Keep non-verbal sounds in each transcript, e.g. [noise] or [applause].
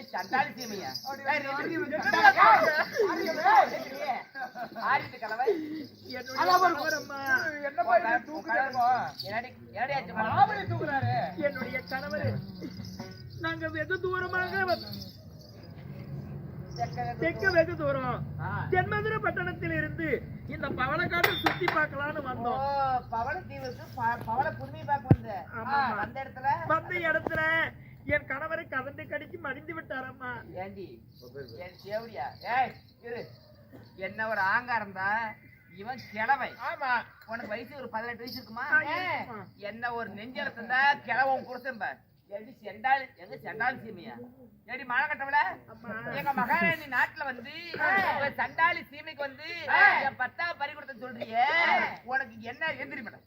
சண்டாளி சீமையா? ஆடிட்டு கலவை. என்னுடைய கணவர். நாங்க வெகு தூரமாக தெற்கு வெகு தூரம். தென்மதுரை பட்டணத்தில் இருந்து இந்த பவளக்காட்டை சுத்தி பார்க்கலான்னு ஓ, வந்தோம் பவளத்தீவுக்கு ப- பவள புதுமை பார்க்க வந்த. இடத்துல? வந்த இடத்துல என் கணவரை கதந்து கடிச்சு மடிந்து விட்டாரம்மா. ஏண்டி? என் சேவடியா? ஏய் இரு. என்ன ஒரு ஆங்காரம் தான் இவன் கிழவை. ஆமா. உனக்கு வயசு ஒரு பதினெட்டு வயசு இருக்குமா. என்ன ஒரு நெஞ்சல தந்தா கிழவன் குடிசம்ப எடி செண்டாள் எங்க செண்டாள் சீமையா? ஏடி மழை கட்டவல அம்மா. எங்க மகாராணி நாட்டுல வந்து சண்டாளி சீமைக்கு வந்து என் பத்தா பறி கொடுத்த சொல்றியே உனக்கு என்ன எந்திரி மேடம்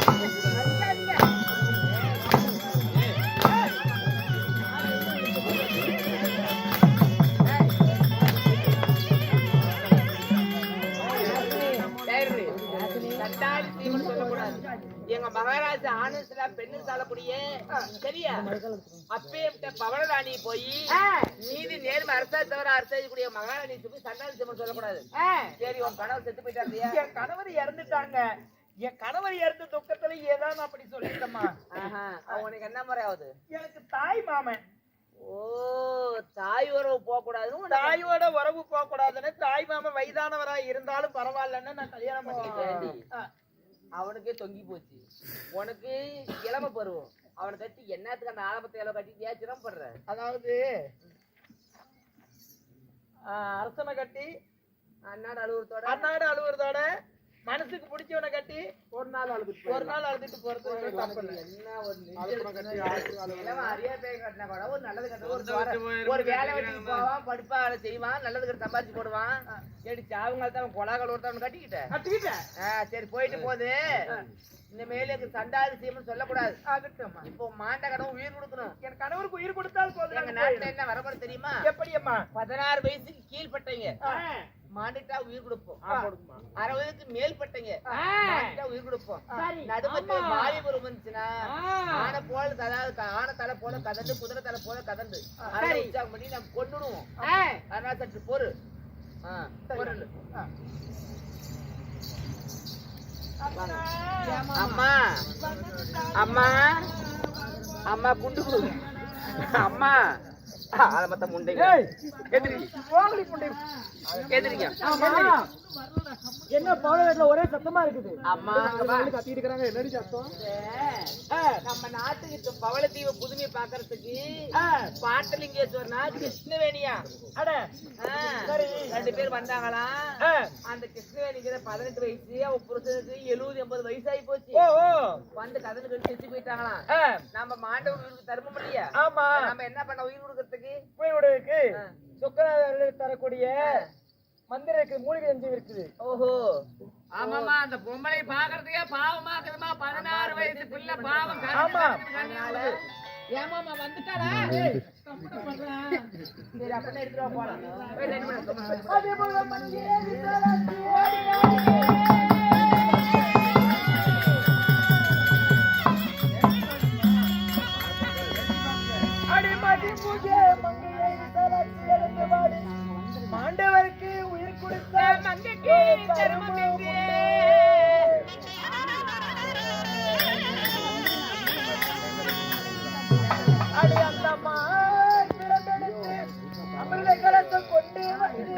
ஆனந்த்ல பெண்ணு சாலக்கூடிய சரியா பவளராணி போய் நீதி நேர்மை அரசா தவிர அரசாக்கூடிய மகாராணி சண்டாளி சீமன் சொல்லக்கூடாது. சரி உன் கணவர் செத்து போயிட்டா இல்லையா? என் கணவர் இறந்துட்டாங்க. என் கணவர் இறந்த துக்கத்துல ஏதான் அப்படி சொல்லிட்டம்மா. உனக்கு என்ன முறை ஆகுது? எனக்கு தாய் மாமன். ஓ தாய் உறவு போக கூடாதுன்னு தாயோட உறவு போக கூடாதுன்னு தாய் மாமன் வயதானவரா இருந்தாலும் பரவாயில்லன்னு நான் கல்யாணம் பண்ணிக்கிட்டேன். அவனுக்கே தொங்கி போச்சு. உனக்கு இளம பருவம். அவனை கட்டி என்னத்துக்கு அந்த ஆரம்பத்தை எல்லாம் கட்டிட்டியா சிரமப்படுற அதாவது அரசனை கட்டி அண்ணாடு அலுவலத்தோட அன்னாடு அழுவுறதோட மனசுக்கு பிடிச்சவனை கட்டி ஒரு நாள் அழுதுட்டு ஒரு நாள் அழுதுட்டு போறது. என்ன ஒரு நல்லது கட்டு ஒரு வேலை வெட்டிக்கு போவான் படிப்பா செய்வான் நல்லது கட்டு சம்பாதிச்சு போடுவான். ஏடி சாவுங்க தான் கொலாக்கள் ஒருத்தவன் கட்டிக்கிட்ட. கட்டிக்கிட்டேன் ஆ, சரி போயிட்டு போகுது இந்த மேல சண்டாதி சீமன் சொல்லக்கூடாது. இப்போ மாண்ட கடவுள் உயிர் கொடுக்கணும். என் கணவருக்கு உயிர் கொடுத்தால் போதும். எங்க நான் நாட்டுல. என்ன வரமுறை தெரியுமா? எப்படி அம்மா பதினாறு வயசுக்கு கீழ்பட்டவங்க ஆ. மாண்டிட்டா உயிர் கொடுப்போம். அறுபதுக்கு மேல்பட்டவங்க மாண்டிட்டா உயிர் கொடுப்போம். நடுமத்து வாலிபுரம் வந்துச்சுன்னா ஆனை போல அதாவது ஆனை தலை போல கதண்டு குதிரை தலை போல கதண்டு அதை உற்சாகம் பண்ணி நம்ம கொண்டுடுவோம் அதனால சற்று ஆ, பொருள். அம்மா. அம்மா. அம்மா. குண்டு குடு. அம்மா. அத மத்த முண்டைங்க எதிரி. எதிரிங்க என்ன வீட்டுல ஒரே சத்தமா இருக்குது? அம்மா அங்க வா. கத்திட்டு இருக்காங்க என்னடி சத்தம்? நம்ம நாட்டுக்கு இப்ப பவளத்தீவு புதுமை பாக்குறதுக்கு பாட்டலிங்கேஸ்வரனா கிருஷ்ணவேணியா? அட. ரெண்டு பேர் வந்தாங்களாம் ஆ. அந்த கிருஷ்ணவேணிக்கு பதினெட்டு வயசு புருஷனுக்கு எழுபது எண்பது வயசு ஆகி போச்சு வந்து கதனு கட்டி செத்து போயிட்டாங்களாம் ஆ, நம்ம உயிருக்கு தருமம் இல்லையா? ஆமா. நம்ம என்ன பண்ண உயிர் கொடுக்கறதுக்கு? உயிரோடுக்கு ஆ. சுக்கராச்சாரியர் தரக்கூடிய மந்திரம் இருக்கு மூலிகை எஞ்சி இருக்குது ஓஹோ. ஆமாமா அந்த பொம்பளை பாக்குறதுக்கே பாவமா இருக்குதுமா பதினாறு வயசு பிள்ளை பாவம் ஆமா. ஏமாமா வந்துட்டாடா சரி அப்படின்னா எடுத்துட்டு வா போலாம். Thank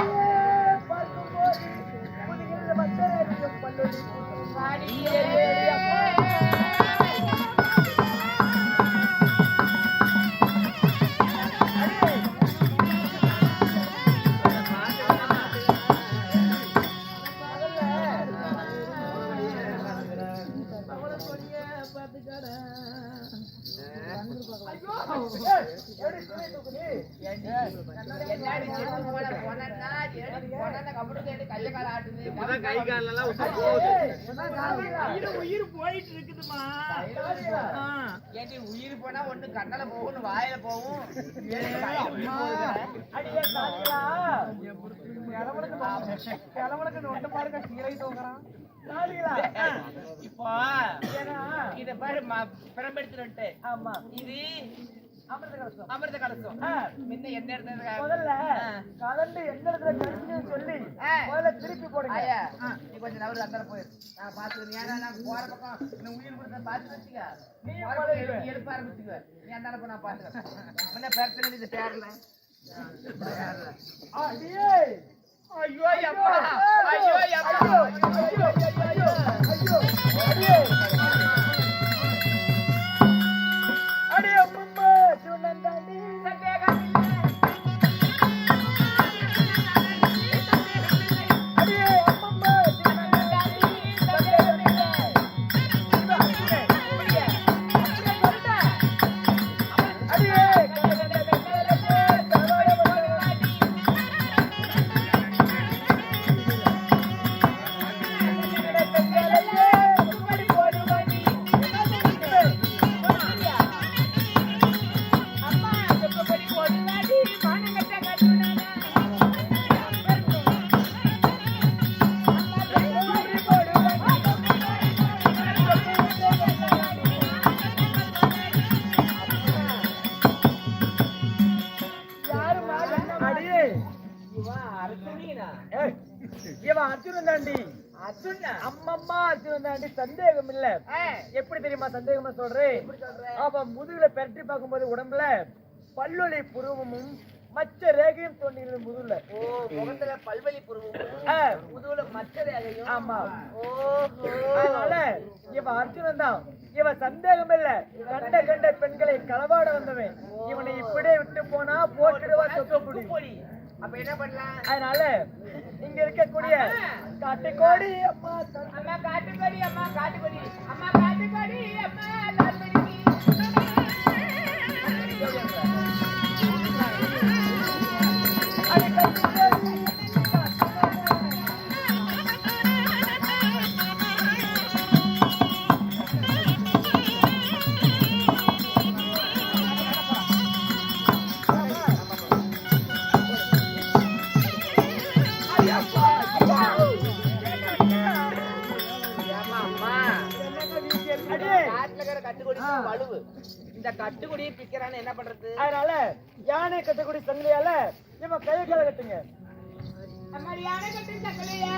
you. கண்ணால போகும் வாயில போகும். ஒன்று பாருங்க கீரை தூங்குறான் இப்போ இத பாரு பிரம்பெடுத்துட்டு ஆமா. இது அமிர்த கலசம் அமிர்த கலசம் ஆ. முன்ன என்ன இருந்தது? முதல்ல கலந்து எந்த இடத்துல கழிச்சுன்னு சொல்லி. முதல்ல திருப்பி போடுங்க. ஐயா நீ கொஞ்சம் நவரு அந்த போயிரு. நான் பாத்துக்கிறேன். ஏன்னா நான் போற பக்கம். இன்னும் உயிர் கொடுத்த பாத்து வச்சுக்க. நீ எழுப்ப ஆரம்பிச்சுக்க. நீ அந்த அளவுக்கு நான் பாத்துக்கிறேன். முன்ன இது? அடியே ஐயோ ஐயோ ஐயோ ஐயோ ஐயோ ஐயோ அம்மம்மா அர்ஜுனன் தாண்டி சந்தேகம் இல்ல எப்படி தெரியுமா சந்தேகமா சொல்றேன் அவன் முதுகுல பெரட்டி பார்க்கும்போது உடம்புல பல்லுளி புருவமும் மச்ச ரேகையும் தோன்றினது முதுகுல. ஓ முகத்துல பல்வலி புருவம் முதுகுல மச்ச ரேகையும். ஆமா. ஓஹோ. அதனால இவன் அர்ஜுனன் தான். இவன் சந்தேகம் இல்ல கண்ட கண்ட பெண்களை களவாட வந்தவன். இவனை இப்படியே விட்டு போனா போட்டுடுவா சொத்து அப்ப என்ன பண்ணலாம்? அதனால இங்க இருக்கக்கூடிய காட்டுக்கோடி அம்மா. அம்மா காட்டுக்கடி அம்மா காட்டுக்கடி அம்மா காட்டுக்கடி அம்மா. இந்த கட்டுக்கொடியை பிக்கிறான்னு என்ன பண்றது? அதனால யானை கட்டக்கூடிய சங்கிலியால இவன் கையை கட்டுங்க. அம்மா யானை கட்டு சக்கலையா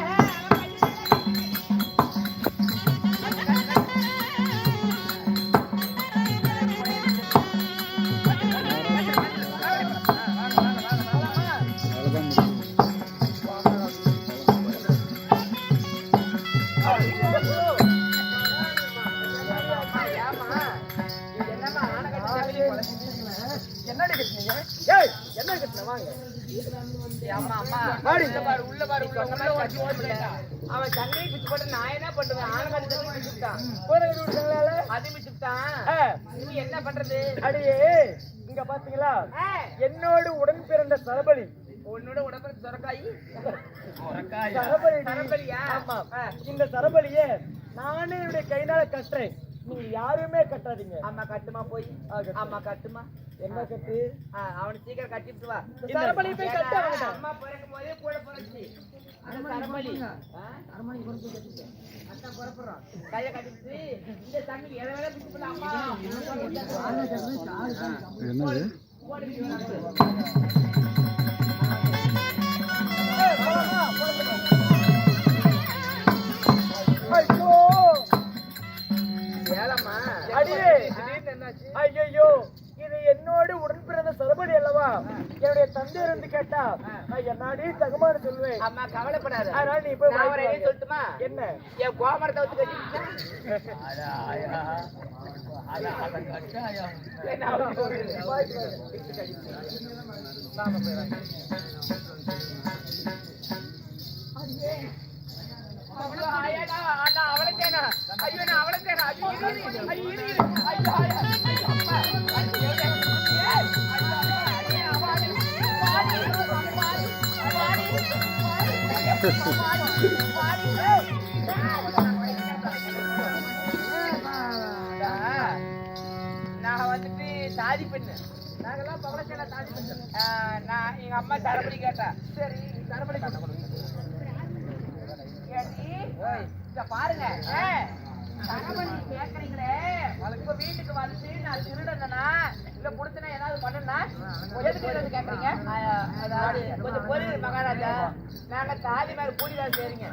ஏய் என்ன கட்டுன வாங்க. அம்மா அம்மா. உள்ள பாரு உள்ள பாரு அவன் சண்டையை பிச்சு போட்டு நான் என்ன பண்ணுவேன்? ஆன கட்டு தண்ணி பிச்சுட்டான் வீட்டு சங்கிலியால அது பிச்சுட்டான் நீ என்ன பண்றது? அடியே இங்க பாத்தீங்களா? என்னோடு உடன் பிறந்த சரபலி. உன்னோட உடம்பு சுரக்காயி? சரபலி சரபலியா? ஆமா. இந்த சரபலிய நானே என்னுடைய கைனால கட்டுறேன். நீங்க யாருமே கட்டாதீங்க. அம்மா கட்டுமா போய். அம்மா கட்டுமா? என்ன கட்டு? ஆ, அவனை சீக்கிரம் கட்டிட்டு வா சரபலி போய் கட்ட வேண்டாம் அம்மா பிறக்கும் போதே கூட அந்த சரபலி ஆ? அதான் புறப்படுறோம். கையை கட்டிட்டு இந்த தண்ணி எதை வேணா பிடிச்சு போடலாம். அம்மா. போடு, ஐயோ இது என்னோடு உடன் பிறந்த சரபலி அல்லவா? என்னுடைய தந்தை இருந்து கேட்டா நான் என்ன நாடி தகமானு சொல்லுவேன். அம்மா கவலைப்படாத. அதனால நீ போய் நான் வாங்க. சொல்லட்டுமா? என்ன? என் கோமரத்தை அவ்வளோ ஆயாடா, அண்ணா? ஐயோ, நான் ஐயோ. ஐயோ, வந்துட்டு சாதி பெண்ணு. நாங்கெல்லாம் பவளச்சேன சாதி பெண்ணு. நான் எங்க அம்மா தரப்படி கேட்டா. சரி தரப்படி கேட்டி. இங்க பாருங்க. தரப்படி கேக்குறீங்களே. இப்ப வீட்டுக்கு வந்து நான் திருடனா இல்ல புடிச்சனா ஏதாவது பண்ணனா எதுக்கு வந்து கேக்குறீங்க? அதாவது கொஞ்சம் பொருள் மகாராஜா. நாங்க தாலி மேல கூடிதான் செய்றீங்க.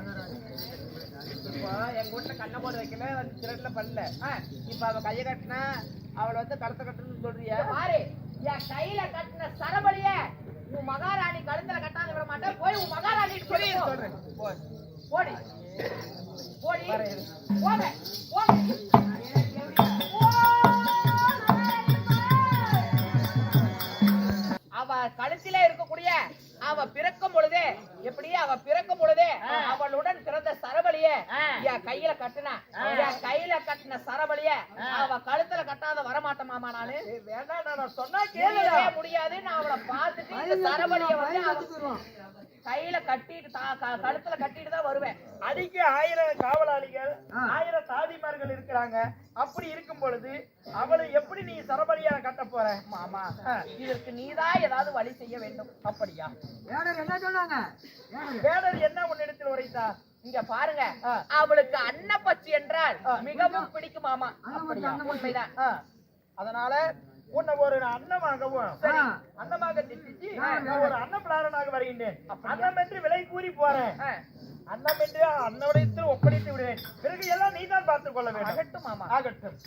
எங்க வீட்டுல கண்ணை போட வைக்கல வந்து திருட்டுல பண்ணல. இப்ப அவ கைய கட்டினா அவளை வந்து கழுத்த கட்டணும்னு சொல்றியா? பாரு என் கையில கட்டின சரபலிய உன் மகாராணி கழுத்துல கட்டாத விட மாட்டேன். போய் உன் மகாராணி சொல்லி. சொல்றேன். போடி. அவ கழுத்தில இருக்கக்கூடிய அவ பிறக்கும் பொழுதே எப்படி அவ பிறக்கும் பொழுதே அவளுடன் பிறந்த சரபலிய என் கையில கட்டுனா. என் கையில கட்டின சரபலிய அவ கழுத்துல கட்டாத வரமாட்டேன் மாமா நானு. வேண்டாம் நான் சொன்னா கேளவே முடியாது? நான் அவளை பார்த்துட்டு இந்த சரபலிய வந்து கையில கட்டிட்டு கழுத்துல கட்டிட்டு தான் வருவேன். அடிக்க ஆயிரம் காவலாளிகள் ஆயிரம் தாதிமார்கள் இருக்கிறாங்க. அப்படி இருக்கும் பொழுது அவளை எப்படி நீ சரபலியா கட்ட போற? மாமா இதற்கு நீதான் ஏதாவது வழி செய்ய வேண்டும். அப்படியா? என்ன சொன்னாங்க? வேடர். என்ன உன்னிடத்தில் உரைத்தா? இங்க பாருங்க. அவளுக்கு அன்னப்பச்சி என்றால் மிகவும் பிடிக்கும் மாமா. அப்படியா? உண்மைதான். அதனால உன்னை ஒரு அன்னமாகவும். அன்னமாக திட்டிச்சு நான் ஒரு அன்னப்பிளாரனாக வருகின்றேன். அன்னம் என்று விலை கூறி போறேன். அன்னம் என்று அன்னவடத்தில் ஒப்படைத்து விடுவேன். பிறகு எல்லாம் நீதான் பார்த்துக் கொள்ள வேண்டும். அகட்டும் மாமா. ஆகட்டும்.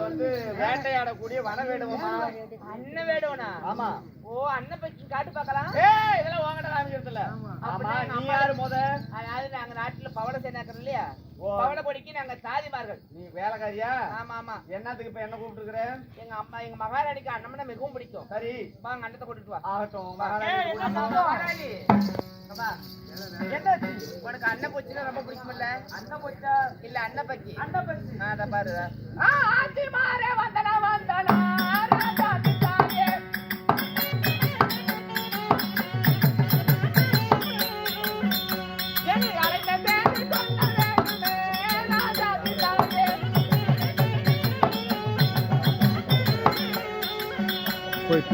வந்து வேட்டையாடக்கூடிய வனவேடுவமா அண்ணன் வேடுவனா ஆமா. ஓ அண்ணன் பச்சி காட்டு பார்க்கலாம். ஏய் இதெல்லாம் வாங்கடா காமிக்கிறதுல ஆமா. அப்படின்னா எங்க நீ யாரு முத? அதாவது நாங்க நாட்டுல பவள சேனாக்கிறோம் இல்லையா? ஓ. பவள பொடிக்கு நாங்க தாதிமார்கள். நீ வேலைக்காரியா? ஆமா ஆமா. என்னத்துக்கு இப்ப என்ன கூப்பிட்டு எங்க அம்மா எங்க மகாராணிக்கு அண்ணம்னா மிகவும் பிடிக்கும். சரி. வாங்க அண்ணத்தை கூட்டிட்டு வா. ஆகட்டும்? மகாராணி உனக்கு அண்ணன் பச்சினா ரொம்ப பிடிக்கும்ல? அண்ணன் போச்சா? இல்ல அண்ணன் பச்சி அண்ணன் பச்சி ஆ, அத பாரு. ஆ, ஆச்சி மாறே வந்தனா வந்தனா.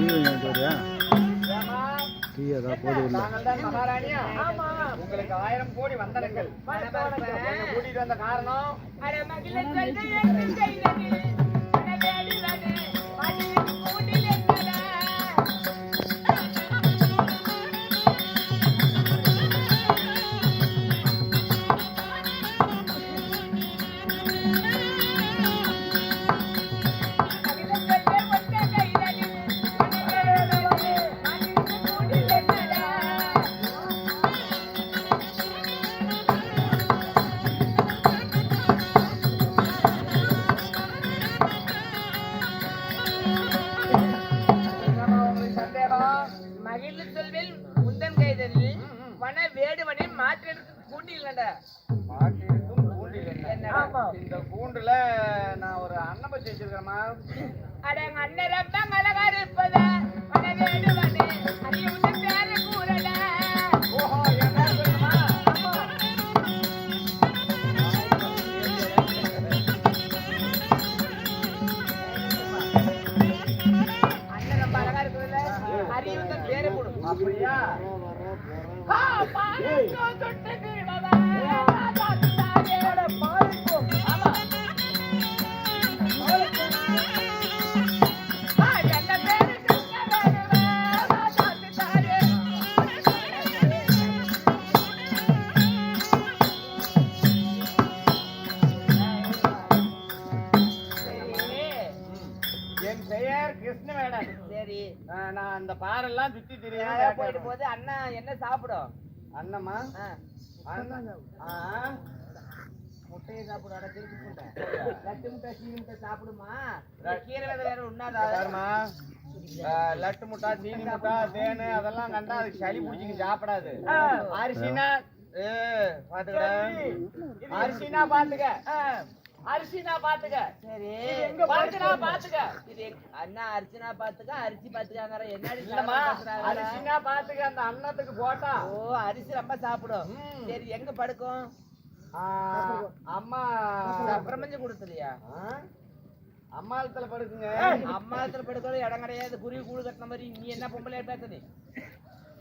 டீ வாங்கி டீ போது இல்லை. உங்களுக்கு ஆயிரம் கோடி வந்தனங்கள். கூட்டிட்டு வந்த காரணம் வச்சிருக்கேமா அட அண்ணன் ரொம்ப அழகா இருப்பதா? பெயர் கிருஷ்ணவேடன் சரி. நான் அந்த பாரெல்லாம் சுத்தி நேரா தெரியும் போயிட்டு போது அண்ணா என்ன சாப்பிடும்? அண்ணம்மா? ஆ, அண்ணன் ஆ, முட்டையை சாப்பிடும் அட திருப்பி முட்டை [laughs] லட்டு முட்டை சீனி முட்டை சாப்பிடுமா? கீரை விதை வேற லட்டு முட்டா சீனி முட்டா தேனு அதெல்லாம் கண்டா சளி பிடிச்சிக்கு சாப்பிடாது. அரிசினா ஏ பாத்துக்கடா அரிசினா பாத்துக்க. அரிசினா பாத்துக்க. சரி. எங்க பருக்குனா பாத்துக்க. இது அண்ணா அரிசினா பாத்துக்க அரிசி பாத்துக்காங்கற பேசுறாங்க? அரிசினா பாத்துக்க அந்த அன்னத்துக்கு போட்டா. ஓ அரிசி ரொம்ப சாப்பிடும். சரி எங்க படுக்கும்? அம்மா பிரபஞ்சம் கொடுத்துறியா ஆ? அம்மாளத்துல படுக்குங்க. அம்மாத்துல படுக்கிறது இடம் கிடையாது. குருவி கூடு கட்டின மாதிரி நீ என்ன பொம்பளையா பேசுது?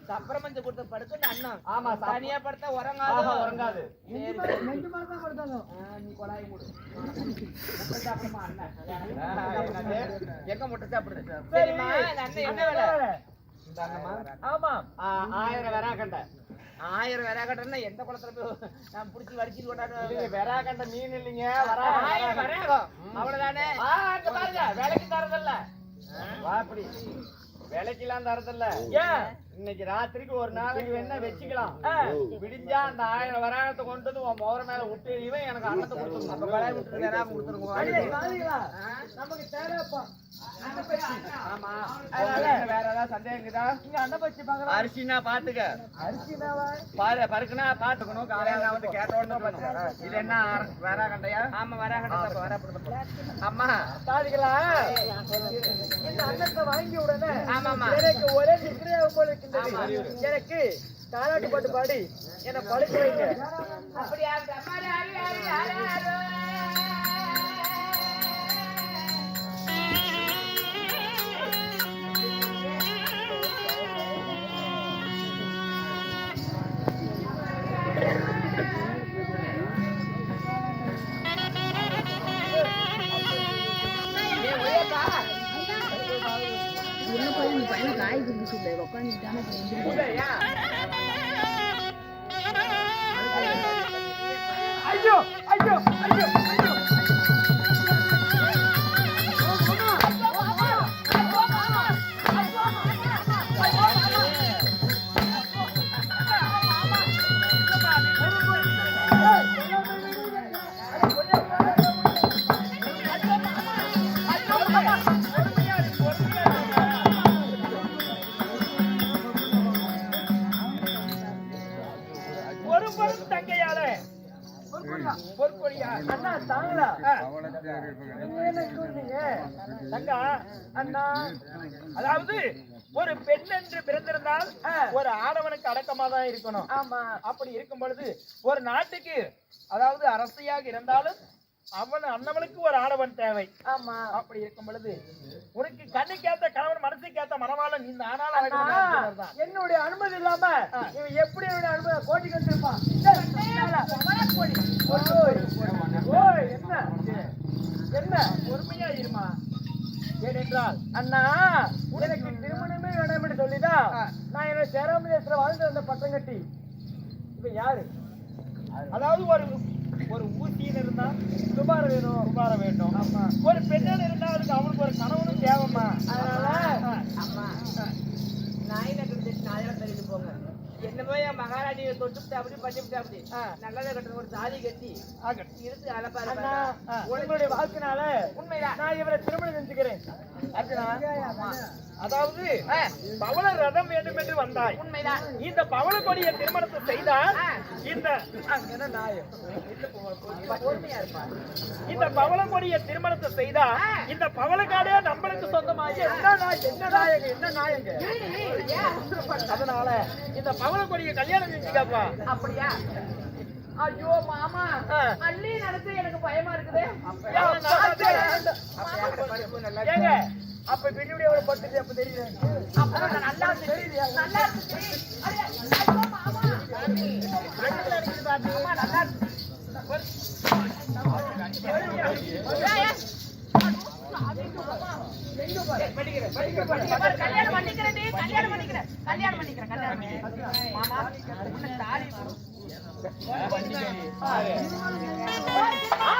சப்பரமஞ்ச கொடுத்த படுக்க அண்ணன் ஆமா, தனியா படுத்தா உறங்காது? உறங்காது. சரி. ஆ, நீ கொடாய் மூடு. சாப்பிடுமா அண்ணன்? எங்க முட்டை சாப்பிடுது சரிம்மா அண்ணன் என்ன வேலை. ஆமா. ஆயிரம் வெராக்கண்டை ஆயிரம் கட்டணும்னா எந்த குளத்துல போய் நான் புடிச்சு வடிச்சு கொண்டாடுவேன் வெராக்கண்டை மீன் இல்லைங்க ஆயிரம் வராகம். அவ்வளவுதானே? பாருங்க விலைக்கு தரதில்ல. வா அப்படி. விலைக்கெல்லாம் தரதில்ல. ஏன்? இன்னைக்கு ராத்திரிக்கு ஒரு நாளைக்கு வேணா வச்சுக்கலாம். விடிஞ்சா அந்த ஆயிரம் வராகத்தை கொண்டு வந்து உன் மோர மேல விட்டு இவன் எனக்கு அன்னத்தை கொடுத்துருங்க. அப்ப பழைய விட்டு வேற அடியே, கொடுத்துருக்கோம் காளிகளா, நமக்கு தேவைப்பா. வேற அரிசினா பாத்துக்க. பருக்குனா பாத்துக்கணும். காலையில வந்து கேட்ட உடனே இது என்ன வெராகண்டையா? ஆமா வராகட்டும் வர அம்மா. காளிகளா இந்த அன்னத்தை வாங்கி உடனே ஆமா, ஒரே போல. எனக்கு தாலாட்டு பாட்டு பாடி என்னை படுக்க வைங்க அப்படியா பையனை காய் குடிக்க சொல்லு உட்காந்துட்டான ஐயோ ஐயோ ஐயோ. அண்ணா. அதாவது ஒரு பெண் என்று பிறந்திருந்தால் ஒரு ஆடவனுக்கு அடக்கமா தான் இருக்கணும். ஆமா. அப்படி இருக்கும் பொழுது ஒரு நாட்டுக்கு அதாவது அரசியாக இருந்தாலும் அவன் அண்ணவனுக்கு ஒரு ஆடவன் தேவை. ஆமா. அப்படி இருக்கும் பொழுது உனக்கு கண்ணுக்கேத்த கணவன் மனசுக்கேத்த மனவாளன் இந்த ஆனாலும். என்னுடைய அனுமதி இல்லாம இவன் எப்படி என்னுடைய அனுமதி கோட்டி கண்டிருப்பான் என்ன? என்ன? பொறுமையா இருமா? ஏனென்றால் அண்ணா எனக்கு திருமணமே வேண்டாம் என்று சொல்லிதான் நான் என்னோட சேராம தேசத்துல வாழ்ந்து வந்த பட்டம் கட்டி. இப்ப யாரு? அதாவது ஒரு ஒரு ஊசியில் இருந்தா துபார வேணும். உபார வேண்டும். ஆமா. ஒரு பெண்ணன் இருந்தா அதுக்கு அவனுக்கு ஒரு கணவனும் தேவைமா அதனால அம்மா நாய் நட்டு போய் என் மகாராணியை தொட்டு அப்படி பண்ணி அப்படி நல்லதை கட்டுற ஒரு தாலி கட்டி. இருந்து அலப்பாரு உங்களுடைய வாக்குனால உண்மைதான். நான் இவரை திருமணம் செஞ்சுக்கிறேன். அர்ஜுனா, அதாவது பவள ரதம் வேண்டும் என்று வந்தாய். உண்மைதான். இந்த பவள கொடிய திருமணத்தை செய்தால். இந்த இந்த பவள கொடிய திருமணத்தை செய்தால் இந்த பவளக்காடே நம்மளுக்கு சொந்தமாகி என்ன நாய்? என்ன நாயங்க என்ன நாயங்க அதனால இந்த பவள கொடிய கல்யாணம் செஞ்சுக்கப்பா. அப்படியா? ஐயோ மாமா. அள்ளி நடத்து எனக்கு பயமா இருக்குதே. ஏங்க அப்ப பின்னுடைய ஒரு பட்டு அப்ப தெரியல நான் நல்லா இருக்கு. நல்லா இருக்கு. நல்லா இருக்கு. ஏய், ஏய். ஏய், படிக்கிறேன், படிக்கிறேன், படிக்கிறேன். கல்யாணம் பண்ணிக்கிறேன். கல்யாணம் பண்ணிக்கிறேன் கல்யாணம் பண்ணிக்கிறேன் கல்யாணம் பண்ணிக்கிறேன் மாமா தாலி ஆ,